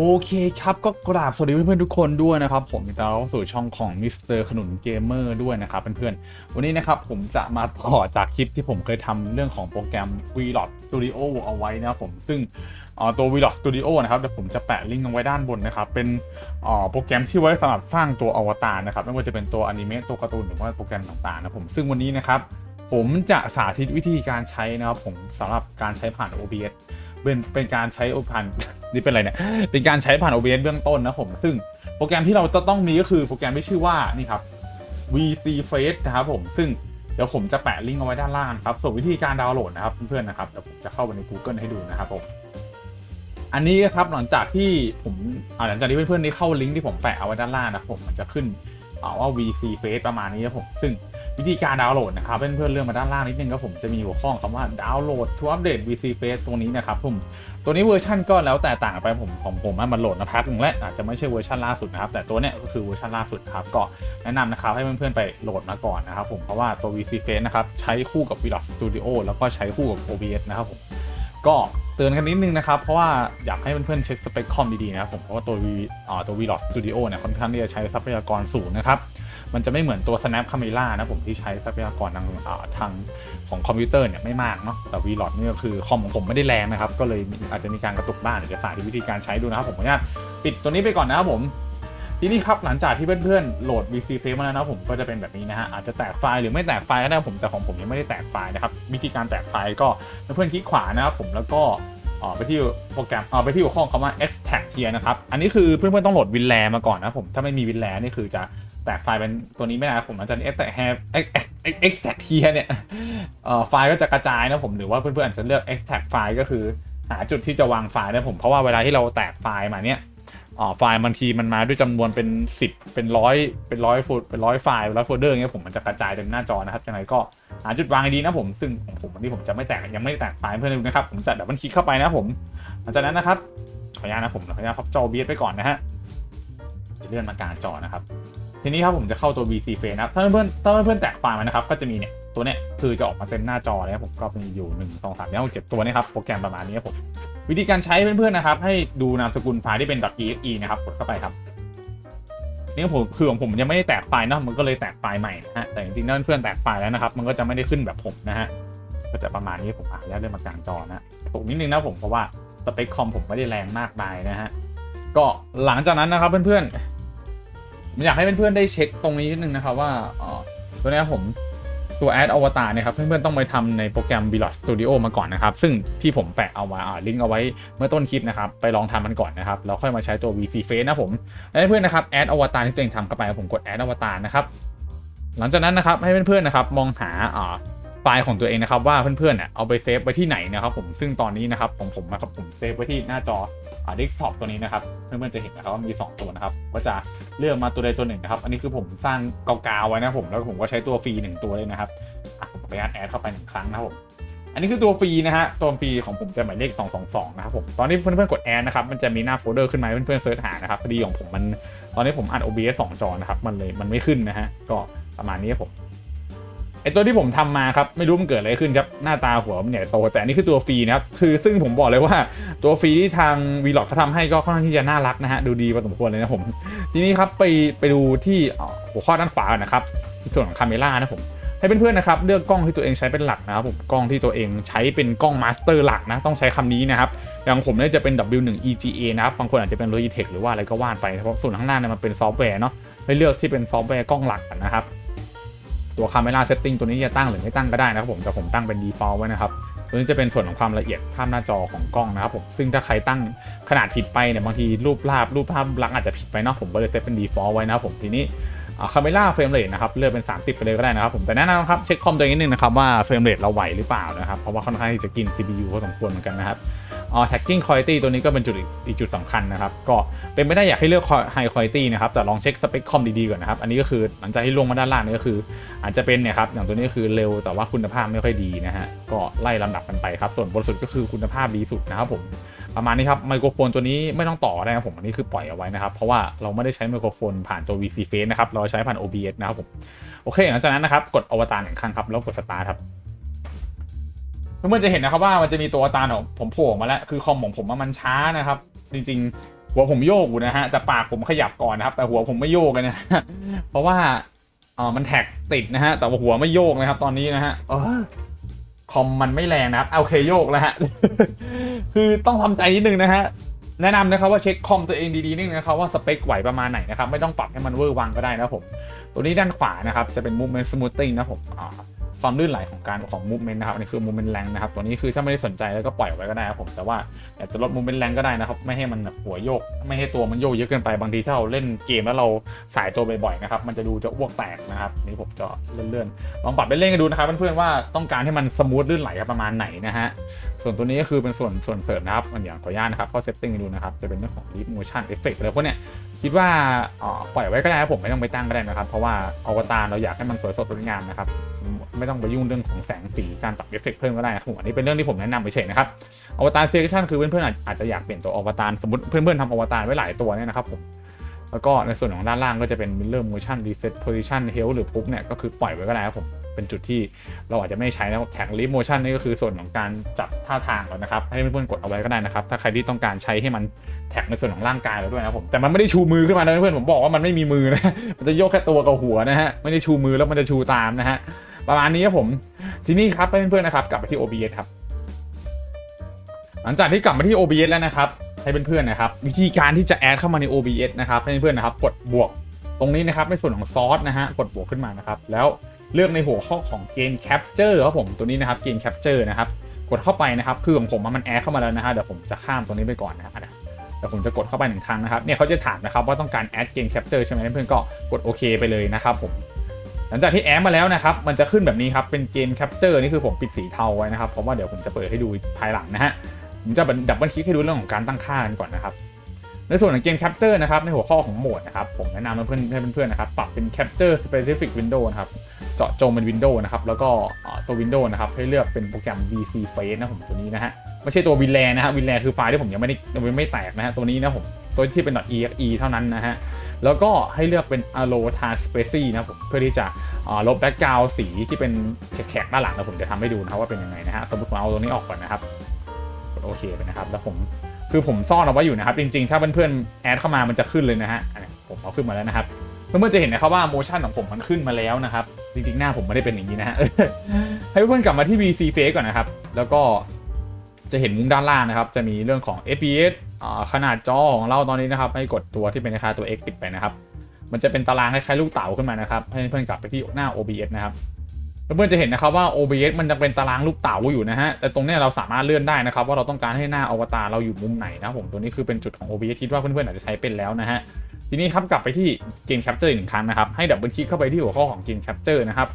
โอเคครับ ก็กราบสวัสดีเพื่อนๆทุกคนด้วยนะครับ ผมยินดีต้อนรับสู่ช่องของมิสเตอร์ขนุนเกมเมอร์ด้วยนะครับเพื่อนๆวันนี้นะครับผมจะมาต่อจากคลิปที่ผมเคยทำเรื่องของโปรแกรม Vlog Studio เอาไว้นะครับผมซึ่งตัว Vlog Studio นะครับเดี๋ยวผมจะแปะลิงก์เอาไว้ด้านบนนะครับ เป็นโปรแกรมที่ไว้สำหรับสร้างตัวอวตารนะครับไม่ว่าจะเป็นตัวอนิเมะตัวการ์ตูนหรือว่าโปรแกรมต่างๆนะผมซึ่งวันนี้นะครับผมจะสาธิตวิธีการใช้นะครับผมสำหรับการใช้ผ่าน OBS เป็นเป็นการใช้ผ่านนี่เป็นอะไรเนี่ยเป็นการใช้ผ่าน OBS เบื้องต้นนะผมซึ่งโปรแกรมที่เราจะต้องมีก็คือโปรแกรมที่ชื่อว่านี่ครับ VC Face นะครับผมซึ่งเดี๋ยวผมจะแปะลิงก์เอาไว้ด้านล่างครับส่วนวิธีการดาวน์โหลดนะครับเพื่อนๆนะครับเดี๋ยวผมจะเข้าไปใน Google ให้ดูนะครับผมอันนี้ครับหลังจากที่ผมอ่าหลังจากที่เพื่อนๆได้เข้าลิงก์ที่ผมแปะเอาไว้ด้านล่างนะผมมันจะขึ้นว่า VC Face ประมาณนี้ครับผมซึ่ง วิธีการดาวน์โหลดนะครับเพื่อนๆเลื่อนมาด้านล่างนิดนึงครับผมจะมีหัวข้อคำว่าดาวน์โหลด to update VC Face ตรงนี้นะครับผมตัวนี้เวอร์ชันก็แล้วแต่ต่างไปผมของผมมันโหลดมาพักหนึ่งแล้วอาจจะไม่ใช่เวอร์ชันล่าสุดนะครับแต่ตัวเนี้ยก็คือเวอร์ชันล่าสุดครับก็แนะนำนะครับให้เพื่อนๆไปโหลดมาก่อนนะครับผมเพราะว่าตัว VC Face นะครับใช้คู่กับ Vlog Studio แล้วก็ใช้คู่กับ OBS นะครับผมก็เตือนกันนิดนึงนะครับ เพราะว่าอยากให้เพื่อนๆเช็คสเปคคอมดีๆนะครับผมเพราะว่าตัว V อ่าตัว Vlog Studio เนี่ยค่อนข้างที่จะใช้ทรัพยากรสูงนะครับ มันจะไม่เหมือนตัว Snap Camera นะผมที่ใช้ทรัพยากรทางอ่าทางของคอมพิวเตอร์เนี่ยไม่มากเนาะแต่ Vlog นี่ก็คือคอมของผมไม่ได้แรงนะครับ ก็เลยอาจจะมีการกระตุกบ้างเดี๋ยวจะสาธิตวิธีการใช้ดูนะครับผมขออนุญาตปิดตัวนี้ไปก่อนนะครับผมทีนี้ครับหลังจากที่เพื่อนๆ โหลด VC Frame มาแล้วนะผมก็จะเป็นแบบนี้นะฮะอาจจะแตกไฟล์หรือไม่แตกไฟล์ก็ได้ผมแต่ของผมยังไม่ได้แตกไฟล์นะครับวิธีการแตกไฟล์ก็เพื่อนๆคลิกขวานะครับผมแล้วก็เอ่อไปที่โปรแกรมเอ่อไปที่หัวข้อคำว่า extract here นะครับ อันนี้คือเพื่อนๆ ต้องโหลดวินแลมาก่อนนะผม ถ้าไม่มีวินแลนี่คือจะ ตกไฟล์เป็นตัวนี้ไม่ได้ผมอาจจะ extract here extract here เนี่ยไฟล์ก็จะกระจายนะผมหรือว่าเพื่อนๆอาจจะเลือก extract ไฟล์ก็คือ หาจุดที่จะวางไฟล์นะผมเพราะว่าเวลาที่เราแตกไฟล์มาเนี่ยอ๋อไฟล์บางทีมันมาด้วยจำนวนเป็น 10 เป็นร้อยเป็นร้อยโฟลเป็นร้อยไฟล์ร้อยโฟลเดอร์เงี้ยผมมันจะกระจายเต็มหน้าจอนะครับยังไงก็หาจุดวางให้ดีนะผมซึ่งของผมวันนี้ผมจะไม่แตกยังไม่แตกไฟล์เพื่อนดูนะครับผมจะดับเบิลคลิกเข้าไปนะผมหลังจากนั้นนะครับขออนุญาตนะผมขออนุญาตพับจอ OBS ไปก่อนนะฮะจะเลื่อนมากลางจอนะครับ ทีนี้ครับผมจะเข้าตัว VC Frame นะครับ ถ้าเพื่อนๆถ้าเพื่อนๆแตกไฟล์มานะครับ ก็จะมีเนี่ย ตัวเนี้ยคือจะออกมาเต็มหน้าจอเลยครับผม ก็มีอยู่1 2 3 4 6 7ตัวนี้ครับ โปรแกรมประมาณนี้ครับผม วิธีการใช้เพื่อนๆนะครับ ให้ดูนามสกุลไฟล์ที่เป็น .exe นะครับ กดเข้าไปครับ นี่ผมคือของผมยังไม่ได้แตกไฟล์นะมันก็เลยแตกไฟล์ใหม่นะฮะ แต่จริงๆถ้าเพื่อนๆแตกไฟล์แล้วนะครับ มันก็จะไม่ได้ขึ้นแบบผมนะฮะ ก็จะประมาณนี้ผมอ่านแล้วเลื่อนมากลางจอนะตกนิดนึงนะผมเพราะว่าสเปคคอมผมไม่ได้แรงมากมายนะฮะ ก็หลังจากนั้นนะครับเพื่อนๆ อยากให้เพื่อนๆได้เช็คตรงนี้นิดนึงนะครับว่าตัวนี้ผมตัว Add อวตารเนี่ยครับเพื่อนๆต้องไปทำในโปรแกรม Vlog Studio มาก่อนนะครับ ซึ่งที่ผมแปะเอาไว้ลิงก์เอาไว้เมื่อต้นคลิปนะครับ ไปลองทำมันก่อนนะครับ แล้วค่อยมาใช้ตัว VC Face นะผมให้เพื่อนๆนะครับ Add อวตารที่ตัวเองทำเข้าไปผมกด Add อวตารนะครับหลังจากนั้นนะครับให้เพื่อนๆนะครับมองหาอ่า ไฟล์ของตัวเองนะครับว่าเพื่อนๆเนี่ยเอาไปเซฟไว้ที่ไหนนะครับผมซึ่งตอนนี้นะครับของผมนะครับผมเซฟไว้ที่หน้าจออ่า desktop ตัวนี้นะครับเพื่อนๆจะเห็นนะครับว่ามี 2 ตัวนะครับก็จะเลือกมาตัวใดตัวหนึ่งนะครับ อันนี้คือผมสร้างกาวๆไว้นะผมแล้วผมก็ใช้ตัวฟรีหนึ่งตัวเลยนะครับอะผมขออนุญาตแอดเข้าไปหนึ่งครั้งนะครับผมอันนี้คือตัวฟรีนะฮะตัวฟรีของผมจะหมายเลข 222 นะครับผมตอนนี้เพื่อนๆกดแอดนะครับมันจะมีหน้าโฟลเดอร์ขึ้นมาให้เพื่อนๆเสิร์ชหานะครับพอดีของผมมันตอนนี้ผมอัด OBS 2 จอนะครับมันเลยมันไม่ขึ้นนะฮะก็ประมาณนี้ครับผม ไอตัวที่ผมทำมาครับไม่รู้มันเกิดอะไรขึ้นครับหน้าตาหัวมันใหญ่โตแต่อันนี้คือตัวฟรีนะครับคือซึ่งผมบอกเลยว่าตัวฟรีที่ทาง Vlog เขาทำให้ก็ค่อนข้างที่จะน่ารักนะฮะดูดีพอสมควรเลยนะผมทีนี้ครับไปไปดูที่หัวข้อด้านขวาก่อนนะครับส่วนของคาเมล่านะผมให้เพื่อนๆนะครับเลือกกล้องที่ตัวเองใช้เป็นหลักนะครับผมกล้องที่ตัวเองใช้เป็นกล้องมาสเตอร์หลักนะต้องใช้คำนี้นะครับอย่างผมเนี่ยจะเป็น W1 EGA นะครับบางคนอาจจะเป็น Logitech หรือว่าอะไรก็ว่านไปเพราะส่วนข้างหน้าเนี่ยมันเป็นซอฟต์แวร์เนาะให้เลือกที่เป็นซอฟต์แวร์กล้องหลักนะครับ ตัว Camera Setting ตัวนี้จะตั้งหรือไม่ตั้งก็ได้นะครับผมแต่ผมตั้งเป็น default ไว้นะครับตัวนี้จะเป็นส่วนของความละเอียดภาพหน้าจอของกล้องนะครับผมซึ่งถ้าใครตั้งขนาดผิดไปเนี่ยบางทีรูปภาพรูปภาพลักษณ์อาจจะผิดไปเนาะผมก็เลยเซตเป็น default ไว้นะครับผมทีนี้คาเมล่าเฟรมเรทนะครับเลือกเป็น 30 ไปเลยก็ได้นะครับผมแต่แนะนำครับเช็คคอมตัวเองนิดนึงนะครับว่าเฟรมเรทเราไหวหรือเปล่านะครับเพราะว่าค่อนข้างที่จะกิน CPU พอสมควรเหมือนกันนะครับ อ๋อ tagging quality ตัวนี้ก็เป็นจุดอีกจุดสำคัญนะครับ ก็เป็นไม่ได้อยากให้เลือก high quality นะครับ แต่ลองเช็คสเปคคอมดีๆก่อนนะครับ อันนี้ก็คือหลังจากที่ลงมาด้านล่างนี่ก็คือ อาจจะเป็นเนี่ยครับ อย่างตัวนี้ก็คือเร็วแต่ว่าคุณภาพไม่ค่อยดีนะฮะ ก็ไล่ลำดับกันไปครับ ส่วนบนสุดก็คือคุณภาพดีสุดนะครับผม ประมาณนี้ครับ ไมโครโฟนตัวนี้ไม่ต้องต่อได้นะผม อันนี้คือปล่อยเอาไว้นะครับ เพราะว่าเราไม่ได้ใช้ไมโครโฟนผ่านตัว VC Face นะครับ เราใช้ผ่าน OBS นะครับผม โอเค หลังจากนั้นนะครับ กดอวตารหนึ่งครั้งครับ แล้วกดสตาร์ทครับ เพื่อนๆจะเห็นนะครับว่ามันจะมีตัวตาของผมโผล่มาแล้วคือคอมของผมมันช้านะครับ จริง ๆ หัวผมโยกอยู่นะฮะแต่ปากผมขยับก่อนนะครับ แต่หัวผมไม่โยกเลยนะเพราะว่าเออมันแท็กติดนะฮะแต่ว่าหัวไม่โยกนะครับ ตอนนี้นะฮะคอมมันไม่แรงนะครับเอาโอเคโยกแล้วฮะคือต้องทำใจนิดนึงนะฮะแนะนำนะครับว่าเช็คคอมตัวเองดีๆนิดนึงนะครับว่าสเปคไหวประมาณไหนนะครับไม่ต้องปรับให้มันเวอร์วังก็ได้นะผม ตัวนี้ด้านขวานะครับจะเป็น movement smoothing นะผมอ่า ความลื่นไหลของการของ movement นะครับอันนี้คือ movement แรงนะครับตัวนี้คือถ้าไม่ได้สนใจแล้วก็ปล่อยไว้ก็ได้ครับผมแต่ว่าอยากจะลด movement แรงก็ได้นะครับไม่ให้มันแบบหัวโยก ไม่ให้ตัวมันโยกเยอะเกินไปบางทีถ้าเราเล่นเกมแล้วเราสายตัวบ่อยๆนะครับมันจะดูจะอ้วกแตกนะครับนี่ผมจะเลื่อนๆลองปรับเล่นกันดูนะครับเพื่อนๆว่าต้องการให้มันสมูทลื่นไหลประมาณไหนนะฮะส่วนตัวนี้ก็คือเป็นส่วนส่วนเสริมนะครับมันอย่างขออนุญาตนะครับเข้าเซตติ้งดูนะครับจะเป็นเรื่องของ Leap Motion Effect อะไรพวกเนี้ย คิดว่าปล่อยไว้ก็ได้ครับผมไม่ต้องไปตั้งก็ได้นะครับ เพราะว่าอวตารเราอยากให้มันสวยสดสวยงามนะครับไม่ต้องไปยุ่งเรื่องของแสงสีการปรับเอฟเฟกต์เพิ่มก็ได้นะครับผมอันนี้เป็นเรื่องที่ผมแนะนำไปเฉยนะครับอวตารเซชันคือเพื่อนๆอาจอาจจะอยากเปลี่ยนตัวอวตารสมมติเพื่อนๆทำอวตารไว้หลายตัวเนี่ยนะครับผมแล้วก็ในส่วนของด้านล่างก็จะเป็น Mirror Motion Reset Position Health หรือปุ๊บเนี่ยก็คือปล่อยไว้ก็ได้ครับผม เป็นจุดที่เราอาจจะไม่ใช้นะครับแท็ก Leap Motion นี่ก็คือส่วนของการจับท่าทางก่อนนะครับ ให้เพื่อนๆกดเอาไว้ก็ได้นะครับ ถ้าใครที่ต้องการใช้ให้มันแท็กในส่วนของร่างกายเราด้วยนะครับผมแต่มันไม่ได้ชูมือขึ้นมานะเพื่อนๆผมบอกว่ามันไม่มีมือนะมันจะโยกแค่ตัวกับหัวนะฮะไม่ได้ชูมือแล้วมันจะชูตามนะฮะประมาณนี้ครับผมทีนี้ครับเพื่อนๆนะครับกลับไปที่ OBS ครับหลังจากที่กลับมาที่ OBS แล้วนะครับให้เพื่อนๆนะครับ วิธีการที่จะแอดเข้ามาใน OBS นะครับให้เพื่อนๆนะครับ กดบวกตรงนี้นะครับในส่วนของซอสนะฮะกดบวกขึ้นมานะครับ แล้ว เลือกในหัวข้อของเกม Capture ครับผมตัวนี้นะครับเกม Capture นะครับกดเข้าไปนะครับคือของผมมันแอดเข้ามาแล้วนะฮะเดี๋ยวผมจะข้ามตรงนี้ไปก่อนนะครับอะเดี๋ยวผมจะกดเข้าไปหนึ่งครั้งนะครับเนี่ยเขาจะถามนะครับว่าต้องการแอดเกม Capture ใช่ไหมเพื่อนก็กดโอเคไปเลยนะครับผมหลังจากที่แอดมาแล้วนะครับมันจะขึ้นแบบนี้ครับเป็นเกมแคปเจอร์นี่คือผมปิดสีเทาไว้นะครับเพราะว่าเดี๋ยวผมจะเปิดให้ดูภายหลังนะฮะผมจะดับเบิลคลิกให้ดูเรื่องของการตั้งค่ากันก่อนนะครับในส่วนของเกมแคปเจอร์นะครับในหัวข้อของโหมดนะครับผมแนะนำเพื่อนให้เพื่อนๆนะครับปรับเป็น Capture Specific Window นะครับ เจาะจงเป็น Window นะครับ แล้วก็ตัว Window นะครับ ให้เลือกเป็นโปรแกรม VC Face นะผมตัวนี้นะฮะ ไม่ใช่ตัว WinRAR นะฮะ WinRAR คือไฟล์ที่ผมยังไม่ได้ไม่แตกนะฮะ ตัวนี้นะผม ตัวที่เป็น .exe เท่านั้นนะฮะ แล้วก็ให้เลือกเป็น Allo Transparency นะผม เพื่อที่จะลบแบ็กกราวสีที่เป็นแขกๆด้านหลังแล้วผมจะทำให้ดูนะครับว่าเป็นยังไงนะฮะ สมมติผมเอาตรงนี้ออกก่อนนะครับ กดโอเคไปนะครับ แล้วผม คือผมซ่อนเอาไว้อยู่นะครับ จริงๆ ถ้าเพื่อนๆ แอดเข้ามามันจะขึ้นเลยนะฮะ ผมเอาขึ้นมาแล้วนะครับเพื่อนๆจะเห็นนะครับว่าโมชั่นของผมมันขึ้นมาแล้วนะครับ จริงๆ หน้าผมไม่ได้เป็นอย่างนี้นะฮะ ให้เพื่อนๆกลับมาที่ VC Face ก่อนนะครับ แล้วก็จะเห็นมุมด้านล่างนะครับ จะมีเรื่องของ FPS อ่าขนาดจอของเราตอนนี้นะครับ ให้กดตัวที่เป็นราคาตัว X ปิดไปนะครับ มันจะเป็นตารางคล้ายๆลูกเต๋าขึ้นมานะครับ ให้เพื่อนกลับไปที่หน้า OBS นะครับเพื่อนๆจะเห็นนะครับว่า OBS มันจะเป็นตารางลูกเต๋าอยู่นะฮะ แต่ตรงเนี้ยเราสามารถเลื่อนได้นะครับ ว่าเราต้องการให้หน้าอวตารเราอยู่มุมไหนนะครับผม ตัวนี้คือเป็นจุดของ OBS คิดว่าเพื่อนๆอาจจะใช้เป็นแล้วนะฮะ ทีนี้ครับกลับไปที่เกม Capture อีกหนึ่งครั้งนะครับ ให้ดับเบิลคลิกเข้าไปที่หัวข้อของเกม Capture นะครับ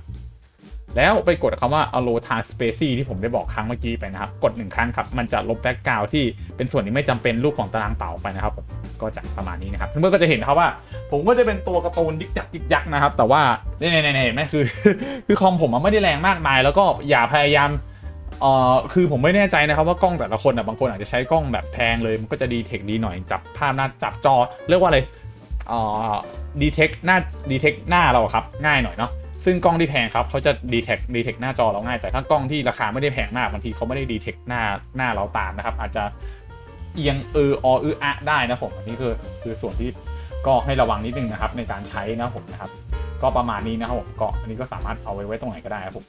แล้วไปกดคำว่า allow transparency ที่ผมได้บอกครั้งเมื่อกี้ไปนะครับ กดหนึ่งครั้งครับ มันจะลบแบ็กกราวที่เป็นส่วนที่ไม่จำเป็นรูปของตารางเต่าไปนะครับ ก็จะประมาณนี้นะครับเพื่อนๆก็จะเห็นครับว่า ผมก็จะเป็นตัวการ์ตูนดิกยักดิกยักนะครับ แต่ว่าเนี่ยเนี่ยเนี่ยเนไหมคือ คือคอมผมมันไม่ได้แรงมากมาย แล้วก็อย่าพยายามเอ่อคือผมไม่แน่ใจนะครับว่ากล้องแต่ละคนอะบางคนอาจจะใช้กล้องแบบแพงเลยมันก็จะดีเทคดีหน่อยจับภาพหน้าจับจอเรียกว่าอะไร ดีเทคหน้าดีเทคหน้าเราครับง่ายหน่อยเนาะซึ่งกล้องที่แพงครับเขาจะดีเทคดีเทคหน้าจอเราง่ายแต่ถ้ากล้องที่ราคาไม่ได้แพงมากบางทีเขาไม่ได้ดีเทคหน้าหน้าเราตามนะครับ อาจจะเอียงเออออืออะได้นะผมอันนี้คือคือส่วนที่ก็ให้ระวังนิดนึงนะครับในการใช้นะผมนะครับ ก็ประมาณนี้นะครับผมก็อันนี้ก็สามารถเอาไว้ไว้ตรงไหนก็ได้ครับผม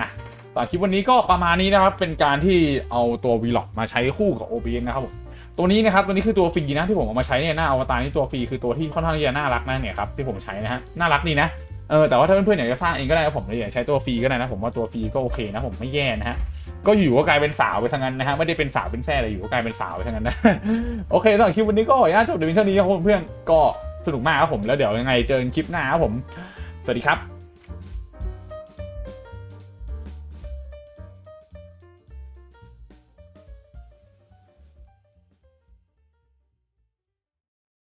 นะสำหรับคลิปวันนี้ก็ประมาณนี้นะครับเป็นการที่เอาตัว Vlog มาใช้คู่กับ OBS นะครับผม ตัวนี้นะครับตัวนี้คือตัวฟรีนะที่ผมเอามาใช้เนี่ยหน้าอวตารนี่ตัวฟรีคือตัวที่ค่อนข้างที่จะน่ารักนะเนี่ยครับที่ผมใช้นะฮะน่ารักดีนะเออแต่ว่าถ้าเพื่อนๆอยากจะสร้างเองก็ได้ครับผมเลยอยากใช้ตัวฟรีก็ได้นะผมว่าตัวฟรีก็โอเคนะผมไม่แย่นะฮะก็อยู่ก็กลายเป็นสาวไปทั้งนั้นนะฮะไม่ได้เป็นสาวเป็นแฟ่เลยอยู่ก็กลายเป็นสาวไปทั้งนั้นนะโอเคสำหรับคลิปวันนี้ก็ขออนุญาตจบเพียงเท่านี้ครับเพื่อนๆก็สนุกมากครับผมแล้วเดี๋ยวยังไงเจอกันคลิปหน้าครับผม สวัสดีครับ